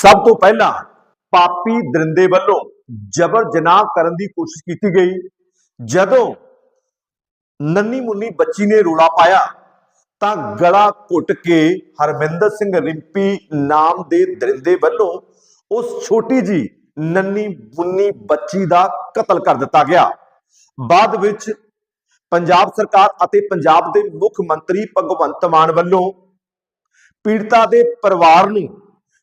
ਸਭ ਤੋਂ ਪਹਿਲਾਂ ਪਾਪੀ ਦਰਿੰਦੇ ਵੱਲੋਂ ਜਬਰ ਜਨਾਹ ਕਰਨ ਦੀ ਕੋਸ਼ਿਸ਼ ਕੀਤੀ ਗਈ। ਜਦੋਂ ਨੰਨੀ ਮੁੰਨੀ ਬੱਚੀ ਨੇ ਰੋਲਾ ਪਾਇਆ, ਤਾਂ ਗਲਾ ਘੁੱਟ ਕੇ ਹਰਮਿੰਦਰ ਸਿੰਘ ਰਿੰਪੀ ਨਾਮ ਦੇ ਦਰਿੰਦੇ ਵੱਲੋਂ ਉਸ ਛੋਟੀ ਜੀ ਨੰਨੀ ਮੁੰਨੀ ਬੱਚੀ ਦਾ ਕਤਲ ਕਰ ਦਿੱਤਾ ਗਿਆ। ਬਾਅਦ ਵਿੱਚ ਪੰਜਾਬ ਸਰਕਾਰ ਅਤੇ ਪੰਜਾਬ ਦੇ ਮੁੱਖ ਮੰਤਰੀ ਭਗਵੰਤ ਮਾਨ ਵੱਲੋਂ ਪੀੜਤਾ ਦੇ ਪਰਿਵਾਰ ਨੂੰ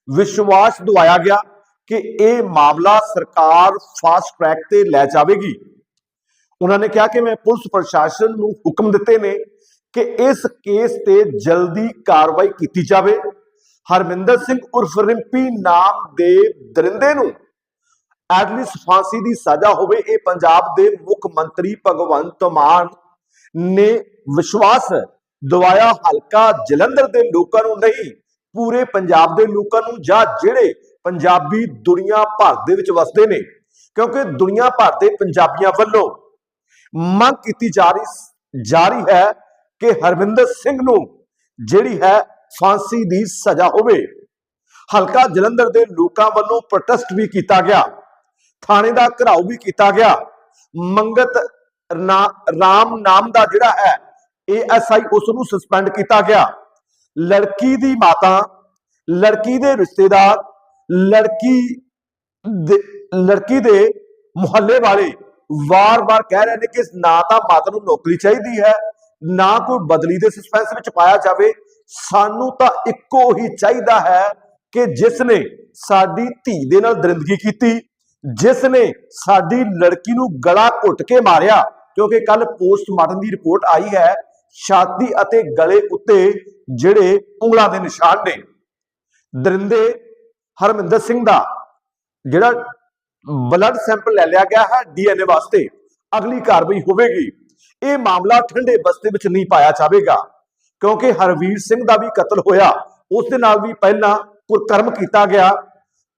ਵਿਸ਼ਵਾਸ ਦਿਵਾਇਆ ਗਿਆ ਕਿ ਇਹ ਮਾਮਲਾ ਸਰਕਾਰ ਫਾਸਟ ਟਰੈਕ ਤੇ ਲੈ ਜਾਵੇਗੀ। ਉਹਨਾਂ ਨੇ ਕਿਹਾ ਕਿ ਮੈਂ ਪੁਲਿਸ ਪ੍ਰਸ਼ਾਸਨ ਨੂੰ ਹੁਕਮ ਦਿੱਤੇ ਨੇ ਕਿ ਇਸ ਕੇਸ ਤੇ ਜਲਦੀ ਕਾਰਵਾਈ ਕੀਤੀ ਜਾਵੇ। ਹਰਮਿੰਦਰ ਸਿੰਘ ਉਰਫ ਰਿੰਪੀ ਨਾਮ ਦੇ ਦਰਿੰਦੇ ਨੂੰ ਐਟਲੀਸਟ ਫਾਂਸੀ ਦੀ ਸਜ਼ਾ ਹੋਵੇ, ਇਹ ਪੰਜਾਬ ਦੇ ਮੁੱਖ ਮੰਤਰੀ ਭਗਵੰਤ ਮਾਨ ਨੇ ਵਿਸ਼ਵਾਸ ਦਵਾਇਆ। ਹਲਕਾ ਜਲੰਧਰ ਦੇ ਲੋਕਾਂ ਨੂੰ ਨਹੀਂ ਪੂਰੇ ਪੰਜਾਬ ਦੇ ਲੋਕਾਂ ਨੂੰ ਜਾਂ ਜਿਹੜੇ ਪੰਜਾਬੀ ਦੁਨੀਆ ਭਰ ਦੇ ਵਿੱਚ ਵਸਦੇ ਨੇ, ਕਿਉਂਕਿ ਦੁਨੀਆ ਭਰ ਦੇ ਪੰਜਾਬੀਆਂ ਵੱਲੋਂ ਮੰਗ ਕੀਤੀ ਜਾ ਰਹੀ ਜਾਰੀ ਹੈ ਕਿ ਹਰਵਿੰਦਰ ਸਿੰਘ ਨੂੰ ਜਿਹੜੀ ਹੈ ਫਾਂਸੀ ਦੀ ਸਜ਼ਾ ਹੋਵੇ। ਹਲਕਾ ਜਲੰਧਰ ਦੇ ਲੋਕਾਂ ਵੱਲੋਂ ਪ੍ਰੋਟੈਸਟ ਵੀ ਕੀਤਾ ਗਿਆ, ਥਾਣੇ ਦਾ ਘਰਾਓ ਵੀ ਕੀਤਾ ਗਿਆ। ਮੰਗਤ ਰਾਮ ਨਾਮ ਦਾ ਜਿਹੜਾ ਹੈ ਏਐਸਆਈ ਉਸ ਨੂੰ ਸਸਪੈਂਡ ਕੀਤਾ ਗਿਆ। ਲੜਕੀ ਦੀ ਮਾਤਾ, ਲੜਕੀ ਦੇ ਰਿਸ਼ਤੇਦਾਰ, ਲੜਕੀ ਦੇ ਲੜਕੀ ਦੇ ਮੁਹੱਲੇ ਵਾਲੇ ਵਾਰ-ਵਾਰ ਕਹਿ ਰਹੇ ਨੇ ਕਿ ਨਾ ਤਾਂ ਮਾਤਾ ਨੂੰ ਨੌਕਰੀ ਚਾਹੀਦੀ ਹੈ, ਨਾ ਕੋਈ ਬਦਲੀ ਦੇ ਸਸਪੈਂਸ ਵਿੱਚ ਪਾਇਆ ਜਾਵੇ। ਸਾਨੂੰ ਤਾਂ ਇੱਕੋ ਹੀ ਚਾਹੀਦਾ ਹੈ ਕਿ ਜਿਸ ਨੇ ਸਾਡੀ ਧੀ ਦੇ ਨਾਲ ਦਰਿੰਦਗੀ ਕੀਤੀ, ਜਿਸ ਨੇ ਸਾਡੀ ਲੜਕੀ ਨੂੰ ਗਲਾ ਘੁੱਟ ਕੇ ਮਾਰਿਆ, ਕਿਉਂਕਿ ਕੱਲ ਪੋਸਟਮਾਰਟਮ ਦੀ ਰਿਪੋਰਟ ਆਈ ਹੈ ਛਾਤੀ ਅਤੇ ਗਲੇ ਉੱਤੇ ਜਿਹੜੇ ਉਂਗਲਾਂ ਦੇ ਨਿਸ਼ਾਨ ਨੇ। ਦਰਿੰਦੇ ਹਰਮਿੰਦਰ ਸਿੰਘ ਦਾ ਜਿਹੜਾ ਬਲੱਡ ਸੈਂਪਲ ਲੈ ਲਿਆ ਗਿਆ ਹੈ ਡੀਐਨਏ ਵਾਸਤੇ, ਅਗਲੀ ਕਾਰਵਾਈ ਹੋਵੇਗੀ। ਇਹ ਮਾਮਲਾ ਠੰਡੇ ਬਸਤੇ ਵਿੱਚ ਨਹੀਂ ਪਾਇਆ ਜਾਵੇਗਾ, ਕਿਉਂਕਿ ਹਰਵੀਰ ਸਿੰਘ ਦਾ ਵੀ ਕਤਲ ਹੋਇਆ। ਉਸ ਦੇ ਨਾਲ ਵੀ ਪਹਿਲਾਂ ਕੁਰਕਰਮ ਕੀਤਾ ਗਿਆ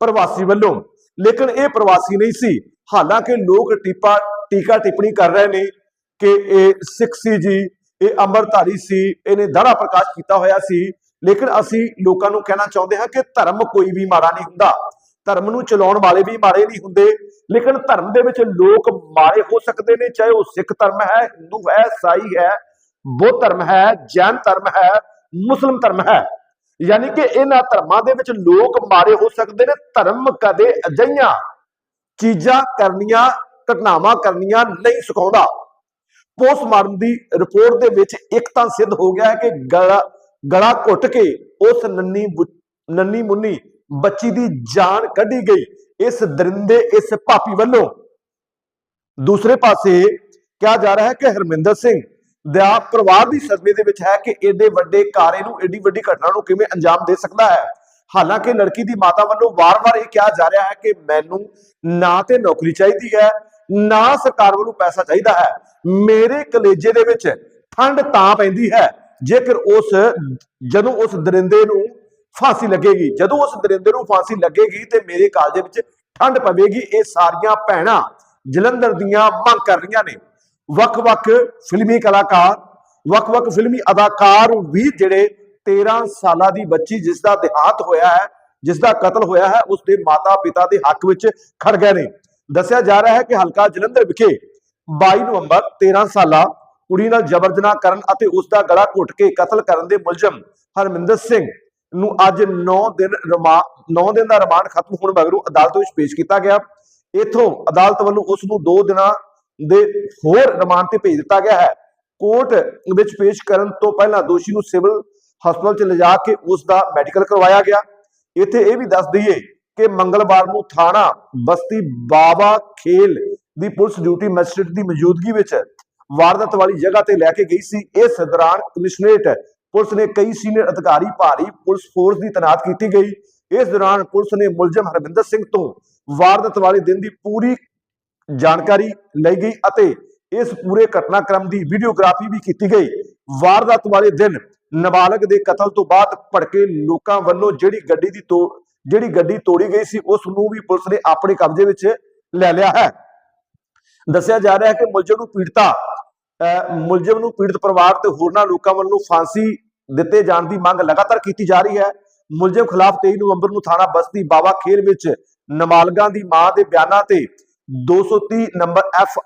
ਪ੍ਰਵਾਸੀ ਵੱਲੋਂ। ਲੇਕਿਨ ਇਹ ਪ੍ਰਵਾਸੀ ਨਹੀਂ ਸੀ। ਹਾਲਾਂਕਿ ਲੋਕ ਟੀਪਾ, ਟੀਕਾ ਟਿੱਪਣੀ ਕਰ ਰਹੇ ਨੇ ਕਿ ਇਹ ਸਿੱਖ ਸੀ ਜੀ। ਇਹ ਅੰਮ੍ਰਿਤਧਾਰੀ ਸੀ, ਇਹਨੇ ਦਾੜਾ ਪ੍ਰਕਾਸ਼ ਕੀਤਾ ਹੋਇਆ ਸੀ। ਲੇਕਿਨ ਅਸੀਂ ਲੋਕਾਂ ਨੂੰ ਕਹਿਣਾ ਚਾਹੁੰਦੇ ਹਾਂ ਕਿ ਧਰਮ ਕੋਈ ਵੀ ਮਾੜਾ ਨਹੀਂ ਹੁੰਦਾ। ਧਰਮ ਨੂੰ ਚਲਾਉਣ ਵਾਲੇ ਵੀ ਮਾੜੇ ਨਹੀਂ ਹੁੰਦੇ। ਲੇਕਿਨ ਧਰਮ ਦੇ ਵਿੱਚ ਲੋਕ ਮਾੜੇ ਹੋ ਸਕਦੇ ਨੇ, ਚਾਹੇ ਉਹ ਸਿੱਖ ਧਰਮ ਹੈ, ਹਿੰਦੂ ਹੈ ਸਾਈ ਹੈ, ਬੁੱਧ ਧਰਮ ਹੈ, ਜੈਨ ਧਰਮ ਹੈ, ਮੁਸਲਮ ਧਰਮ ਹੈ। ਯਾਨੀ ਕਿ ਇਹਨਾਂ ਧਰਮਾਂ ਦੇ ਵਿੱਚ ਲੋਕ ਮਾੜੇ ਹੋ ਸਕਦੇ ਨੇ, ਧਰਮ ਕਦੇ ਅਜਈਆਂ ਚੀਜ਼ਾਂ ਕਰਨੀਆਂ, ਘਟਨਾਵਾਂ ਕਰਨੀਆਂ ਨਹੀਂ ਸਿਖਾਉਂਦਾ। ਪੋਸਟਮਾਰਟਮ ਦੀ ਰਿਪੋਰਟ ਦੇ ਵਿੱਚ ਇੱਕ ਤਾਂ ਸਿੱਧ ਹੋ ਗਿਆ ਹੈ ਕਿ ਗਲਾ ਗਲਾ ਘੁੱਟ ਕੇ ਉਸ ਨੰਨੀ ਨੰਨੀ ਮੁੰਨੀ ਬੱਚੀ ਦੀ ਜਾਨ ਕੱਢੀ ਗਈ। ਇਸ ਦਰਿੰਦੇ, ਇਸ ਪਾਪੀ ਵੱਲੋਂ। ਦੂਸਰੇ ਪਾਸੇ ਕਿਹਾ ਜਾ ਰਿਹਾ ਹੈ ਕਿ ਹਰਮਿੰਦਰ ਸਿੰਘ ਦਾ ਪਰਿਵਾਰ ਦੀ ਸਦਮੇ ਦੇ ਵਿੱਚ ਹੈ ਕਿ ਏਡੇ ਵੱਡੇ ਕਾਰੇ ਨੂੰ, ਏਡੀ ਵੱਡੀ ਘਟਨਾ ਨੂੰ ਕਿਵੇਂ ਅੰਜਾਮ ਦੇ ਸਕਦਾ ਹੈ। ਹਾਲਾਂਕਿ ਲੜਕੀ ਦੀ ਮਾਤਾ ਵੱਲੋਂ ਵਾਰ-ਵਾਰ ਇਹ ਕਿਹਾ ਜਾ ਰਿਹਾ ਹੈ ਕਿ ਮੈਨੂੰ ਨਾ ਤੇ ਨੌਕਰੀ ਚਾਹੀਦੀ ਹੈ, ਨਾ ਸਰਕਾਰ ਵੱਲੋਂ ਪੈਸਾ ਚਾਹੀਦਾ ਹੈ। ਮੇਰੇ ਕਲੇਜੇ ਦੇ ਵਿੱਚ ਠੰਡ ਤਾਂ ਪੈਂਦੀ ਹੈ। ਜੇਕਰ ਉਸ ਜਦੋਂ ਉਸ ਦਰਿੰਦੇ ਨੂੰ ਫਾਂਸੀ ਲੱਗੇਗੀ, ਜਦੋਂ ਉਸ ਦਰਿੰਦੇ ਨੂੰ ਫਾਂਸੀ ਲੱਗੇਗੀ ਤੇ ਮੇਰੇ ਕਾਲਜੇ ਵਿੱਚ ਠੰਡ ਪਵੇਗੀ, ਇਹ ਸਾਰੀਆਂ ਭੈਣਾਂ ਜਲੰਧਰ ਦੀਆਂ ਮੰਗ ਕਰ ਰਹੀਆਂ ਨੇ। ਵੱਖ-ਵੱਖ ਫਿਲਮੀ ਕਲਾਕਾਰ, ਵੱਖ-ਵੱਖ ਫਿਲਮੀ ਅਦਾਕਾਰ ਵੀ ਜਿਹੜੇ 13 ਸਾਲਾਂ ਦੀ ਬੱਚੀ ਜਿਸ ਦਾ ਦਿਹਾਂਤ ਹੋਇਆ ਹੈ ਜਿਸ ਦਾ ਕਤਲ ਹੋਇਆ ਹੈ ਉਸ ਦੇ ਮਾਤਾ-ਪਿਤਾ ਦੇ ਹੱਕ ਵਿੱਚ ਖੜ ਗਏ ਨੇ। ਦੱਸਿਆ ਜਾ ਰਿਹਾ ਹੈ ਕਿ ਹਲਕਾ ਜਲੰਧਰ ਵਿਖੇ 22 ਨਵੰਬਰ 13 ਸਾਲਾ ਕੁੜੀ ਨਾਲ ਜਬਰ ਜਨਾਹ ਕਰਨ ਅਤੇ ਉਸ ਦਾ ਗਲਾ ਘੁੱਟ ਕੇ ਕਤਲ ਕਰਨ ਦੇ ਮੁਲਜ਼ਮ ਹਰਮਿੰਦਰ ਸਿੰਘ ਨੂੰ ਅੱਜ 9 ਦਿਨ ਰਿਮਾ 9 ਦਿਨ ਦਾ ਰਿਮਾਂਡ ਖਤਮ ਹੋਣ ਮਗਰੋਂ ਅਦਾਲਤ ਵਿੱਚ ਪੇਸ਼ ਕੀਤਾ ਗਿਆ। ਇਥੋਂ ਅਦਾਲਤ ਵੱਲੋਂ ਉਸ ਨੂੰ 2 ਦਿਨਾਂ ਦੇ ਹੋਰ ਰਿਮਾਂਡ ਤੇ ਭੇਜ ਦਿੱਤਾ ਗਿਆ ਹੈ। ਕੋਰਟ ਵਿੱਚ ਪੇਸ਼ ਕਰਨ ਤੋਂ ਪਹਿਲਾਂ ਦੋਸ਼ੀ ਨੂੰ ਸਿਵਲ ਹਸਪਤਾਲ 'ਚ ਲਿਜਾ ਕੇ ਉਸ ਦਾ ਮੈਡੀਕਲ ਕਰਵਾਇਆ ਗਿਆ। ਇੱਥੇ ਇਹ ਵੀ ਦੱਸ ਦਈਏ ਕਿ ਮੰਗਲਵਾਰ ਨੂੰ ਥਾਣਾ ਬਸਤੀ ਬਾਬਾ ਖੇਲ ਦੀ ਪੁਲਿਸ ਡਿਊਟੀ ਮੈਜਿਸਟ੍ਰੇਟ ਦੀ ਮੌਜੂਦਗੀ ਵਿੱਚ ਵਾਰਦਾਤ ਵਾਲੀ ਜਗ੍ਹਾ ਤੇ ਲੈ ਕੇ ਗਈ ਸੀ। ਇਸ ਦੌਰਾਨ ਕਮਿਸ਼ਨਰੇਟ ਪੁਲਿਸ ਨੇ ਕਈ ਸੀਨੀਅਰ ਅਧਿਕਾਰੀ, ਭਾਰੀ ਪੁਲਿਸ ਫੋਰਸ ਦੀ ਤੈਨਾਤ ਕੀਤੀ ਗਈ। ਇਸ ਦੌਰਾਨ ਪੁਲਿਸ ਨੇ ਮੁਲਜ਼ਮ ਹਰਵਿੰਦਰ ਸਿੰਘ ਤੋਂ ਵਾਰਦਾਤ ਵਾਲੇ ਦਿਨ ਦੀ ਪੂਰੀ ਜਾਣਕਾਰੀ ਲਈ ਗਈ ਅਤੇ ਇਸ ਪੂਰੇ ਘਟਨਾਕ੍ਰਮ ਦੀ ਵੀਡੀਓਗ੍ਰਾਫੀ ਵੀ ਕੀਤੀ ਗਈ। ਵਾਰਦਾਤ ਵਾਲੇ ਦਿਨ ਨਾਬਾਲਗ ਦੇ ਕਤਲ ਤੋਂ ਬਾਅਦ ਭੜਕੇ ਲੋਕਾਂ ਵੱਲੋਂ ਜਿਹੜੀ ਗੱਡੀ ਦੀ ਤੋ, ਜਿਹੜੀ ਗੱਡੀ ਤੋੜੀ ਗਈ ਸੀ, ਉਸ ਨੂੰ ਵੀ ਪੁਲਿਸ ਨੇ ਆਪਣੇ ਕਬਜ਼ੇ ਵਿੱਚ ਲੈ ਲਿਆ ਹੈ। ਦੱਸਿਆ ਜਾ ਰਿਹਾ ਹੈ ਕਿ ਮੁਲਜ਼ਮ ਨੂੰ ਪੀੜਤਾ, ਅਹ ਮੁਲਜ਼ਮ ਨੂੰ ਪੀੜਤ ਪਰਿਵਾਰ ਤੇ ਹੋਰਨਾਂ ਲੋਕਾਂ ਵੱਲੋਂ ਫਾਂਸੀ ਦਿੱਤੇ ਜਾਣ ਦੀ ਮੰਗ ਲਗਾਤਾਰ ਕੀਤੀ ਜਾ ਰਹੀ ਹੈ। ਮੁਲਜ਼ਮ ਖਿਲਾਫ 23 ਨਵੰਬਰ ਨੂੰ ਥਾਣਾ ਬਸਤੀ ਬਾਵਾ ਖੇਲ ਵਿੱਚ ਨਾਬਾਲਗਾਂ ਦੀ ਮਾਂ ਦੇ ਬਿਆਨਾਂ ਤੇ 230 ਨੰਬਰ ਐਫ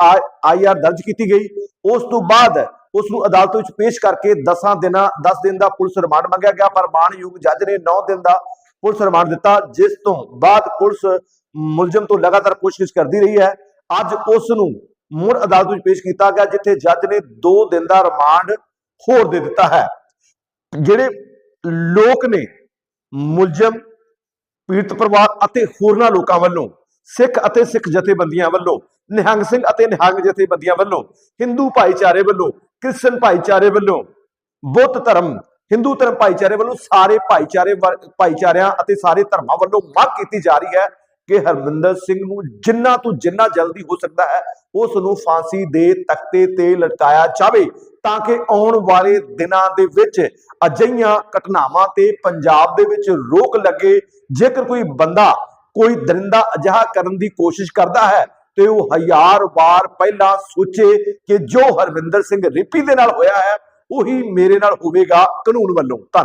ਆਈ ਆਰ ਦਰਜ ਕੀਤੀ ਗਈ। ਉਸ ਤੋਂ ਬਾਅਦ ਉਸ ਨੂੰ ਅਦਾਲਤ ਵਿੱਚ ਪੇਸ਼ ਕਰਕੇ 10 ਦਿਨਾਂ 10 ਦਿਨ ਦਾ ਪੁਲਿਸ ਰਿਮਾਂਡ ਮੰਗਿਆ ਗਿਆ, ਪਰ ਮਾਣਯੋਗ ਜੱਜ ਨੇ 9 ਦਿਨ ਦਾ ਪੁਲਿਸ ਰਿਮਾਂਡ ਦਿੱਤਾ, ਜਿਸ ਤੋਂ ਬਾਅਦ ਪੁਲਿਸ ਮੁਲਜ਼ਮ ਤੋਂ ਲਗਾਤਾਰ ਪੁੱਛਗਿੱਛ ਕਰਦੀ ਰਹੀ ਹੈ। ਅੱਜ ਉਸ ਨੂੰ ਮੁੜ ਅਦਾਲਤ ਵਿੱਚ ਪੇਸ਼ ਕੀਤਾ ਗਿਆ, ਜਿੱਥੇ ਜੱਜ ਨੇ 2 ਦਿਨ ਦਾ ਰਿਮਾਂਡ ਹੋਰ ਦੇ ਦਿੱਤਾ ਹੈ। ਜਿਹੜੇ ਲੋਕ ਨੇ, ਮੁਲਜ਼ਮ, ਪੀੜਤ ਪਰਿਵਾਰ ਅਤੇ ਹੋਰਨਾਂ ਲੋਕਾਂ ਵੱਲੋਂ, ਸਿੱਖ ਅਤੇ ਸਿੱਖ ਜਥੇਬੰਦੀਆਂ ਵੱਲੋਂ, ਨਿਹੰਗ ਸਿੰਘ ਅਤੇ ਨਿਹੰਗ ਜਥੇਬੰਦੀਆਂ ਵੱਲੋਂ, ਹਿੰਦੂ ਭਾਈਚਾਰੇ ਵੱਲੋਂ, ਕ੍ਰਿਸਚਨ ਭਾਈਚਾਰੇ ਵੱਲੋਂ, ਬੁੱਧ ਧਰਮ, ਹਿੰਦੂ ਧਰਮ ਭਾਈਚਾਰੇ ਵੱਲੋਂ ਸਾਰੇ ਭਾਈਚਾਰੇ ਵਰ- ਭਾਈਚਾਰਿਆਂ ਅਤੇ ਸਾਰੇ ਧਰਮਾਂ ਵੱਲੋਂ ਮੰਗ ਕੀਤੀ ਜਾ ਰਹੀ ਹੈ। ਕਿ ਹਰਮਿੰਦਰ ਸਿੰਘ ਨੂੰ ਜਿੰਨਾ ਤੋਂ ਜਿੰਨਾ ਜਲਦੀ ਹੋ ਸਕਦਾ ਹੈ, ਉਸ ਨੂੰ ਫਾਂਸੀ ਦੇ ਤਖਤੇ ਤੇ ਲਟਕਾਇਆ ਜਾਵੇ ਤਾਂ ਕਿ ਆਉਣ ਵਾਲੇ ਦਿਨਾਂ ਦੇ ਵਿੱਚ ਅਜਈਆਂ ਘਟਨਾਵਾਂ ਤੇ ਪੰਜਾਬ ਦੇ ਵਿੱਚ ਰੋਕ ਲੱਗੇ। ਜੇਕਰ ਕੋਈ ਬੰਦਾ ਕੋਈ ਦਰਿੰਦਾ ਅਜਿਹਾ ਕਰਨ ਦੀ ਕੋਸ਼ਿਸ਼ ਕਰਦਾ ਹੈ, ਤੇ ਉਹ ਹਜ਼ਾਰ ਵਾਰ ਪਹਿਲਾਂ ਸੋਚੇ ਕਿ ਜੋ ਹਰਵਿੰਦਰ ਸਿੰਘ ਰਿਪੀ ਦੇ ਨਾਲ ਹੋਇਆ ਹੈ, ਉਹੀ ਮੇਰੇ ਨਾਲ ਹੋਵੇਗਾ ਕਾਨੂੰਨ ਵੱਲੋਂ। ਧੰਨਵਾਦ।